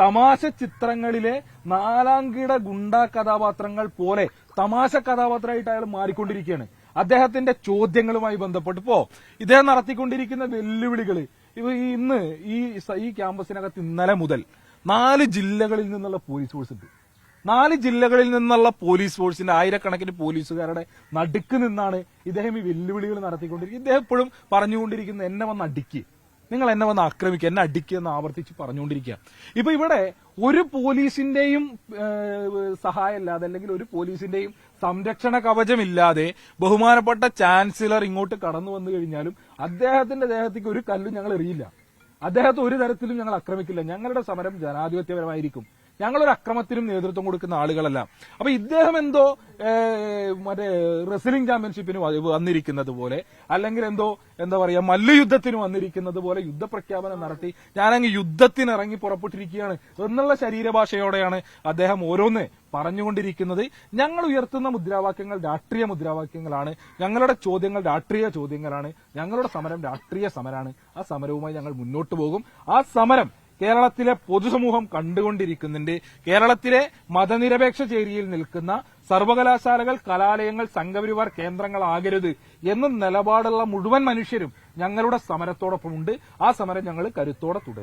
തമാശ ചിത്രങ്ങളിലെ നാലാംകിട ഗുണ്ട കഥാപാത്രങ്ങൾ പോലെ തമാശ കഥാപാത്രമായിട്ട് അയാൾ മാറിക്കൊണ്ടിരിക്കുകയാണ്. അദ്ദേഹത്തിന്റെ ചോദ്യങ്ങളുമായി ബന്ധപ്പെട്ട് ഇപ്പോ ഇദ്ദേഹം നടത്തിക്കൊണ്ടിരിക്കുന്ന വെല്ലുവിളികൾ ഇന്ന് ഈ ഈ ക്യാമ്പസിനകത്ത് ഇന്നലെ മുതൽ നാല് ജില്ലകളിൽ നിന്നുള്ള പോലീസ് ഫോഴ്സ് ഉണ്ട്. നാല് ജില്ലകളിൽ നിന്നുള്ള പോലീസ് ഫോഴ്സിന്റെ ആയിരക്കണക്കിന് പോലീസുകാരുടെ നടുക്ക് നിന്നാണ് ഇദ്ദേഹം ഈ വെല്ലുവിളികൾ നടത്തിക്കൊണ്ടിരിക്കുന്നത്. ഇദ്ദേഹം എപ്പോഴും പറഞ്ഞുകൊണ്ടിരിക്കുന്നത് എന്നെ വന്ന് അടിക്കുക നിങ്ങൾ എന്നെ വന്ന് ആക്രമിക്കുക എന്നെ അടിക്കുക എന്ന് ആവർത്തിച്ച് പറഞ്ഞുകൊണ്ടിരിക്കുക. ഇപ്പൊ ഇവിടെ ഒരു പോലീസിന്റെയും സഹായം സഹായമില്ലാതെ അല്ലെങ്കിൽ ഒരു പോലീസിന്റെയും സംരക്ഷണ കവചമില്ലാതെ ബഹുമാനപ്പെട്ട ചാൻസലർ ഇങ്ങോട്ട് കടന്നു വന്നു കഴിഞ്ഞാലും അദ്ദേഹത്തിന്റെ ദേഹത്തേക്ക് ഒരു കല്ലും ഞങ്ങൾ എറിയില്ല. അദ്ദേഹത്തെ ഒരു തരത്തിലും ഞങ്ങൾ ആക്രമിക്കില്ല. ഞങ്ങളുടെ സമരം ജനാധിപത്യപരമായിരിക്കും. ഞങ്ങളൊരു അക്രമത്തിനും നേതൃത്വം കൊടുക്കുന്ന ആളുകളല്ല. അപ്പൊ ഇദ്ദേഹം എന്തോ മറ്റേ റെസ്ലിംഗ് ചാമ്പ്യൻഷിപ്പിന് വന്നിരിക്കുന്നത് പോലെ അല്ലെങ്കിൽ എന്തോ എന്താ പറയാ മല്ലയുദ്ധത്തിന് വന്നിരിക്കുന്നത് പോലെ യുദ്ധപ്രഖ്യാപനം നടത്തി ഞാനങ്ങ് യുദ്ധത്തിന് ഇറങ്ങി പുറപ്പെട്ടിരിക്കുകയാണ് എന്നുള്ള ശരീരഭാഷയോടെയാണ് അദ്ദേഹം ഓരോന്ന് പറഞ്ഞുകൊണ്ടിരിക്കുന്നത്. ഞങ്ങൾ ഉയർത്തുന്ന മുദ്രാവാക്യങ്ങൾ രാഷ്ട്രീയ മുദ്രാവാക്യങ്ങളാണ്. ഞങ്ങളുടെ ചോദ്യങ്ങൾ രാഷ്ട്രീയ ചോദ്യങ്ങളാണ്. ഞങ്ങളുടെ സമരം രാഷ്ട്രീയ സമരമാണ് ആ സമരവുമായി ഞങ്ങൾ മുന്നോട്ട് പോകും. ആ സമരം കേരളത്തിലെ പൊതുസമൂഹം കണ്ടുകൊണ്ടിരിക്കുന്നുണ്ട്. കേരളത്തിലെ മതനിരപേക്ഷ ചേരിയിൽ നിൽക്കുന്ന സർവകലാശാലകൾ കലാലയങ്ങൾ സംഘപരിവാർ കേന്ദ്രങ്ങളാകരുത് എന്ന നിലപാടുള്ള മുഴുവൻ മനുഷ്യരും ഞങ്ങളുടെ സമരത്തോടൊപ്പമുണ്ട്. ആ സമരം ഞങ്ങൾ കരുത്തോടെ തുടരും.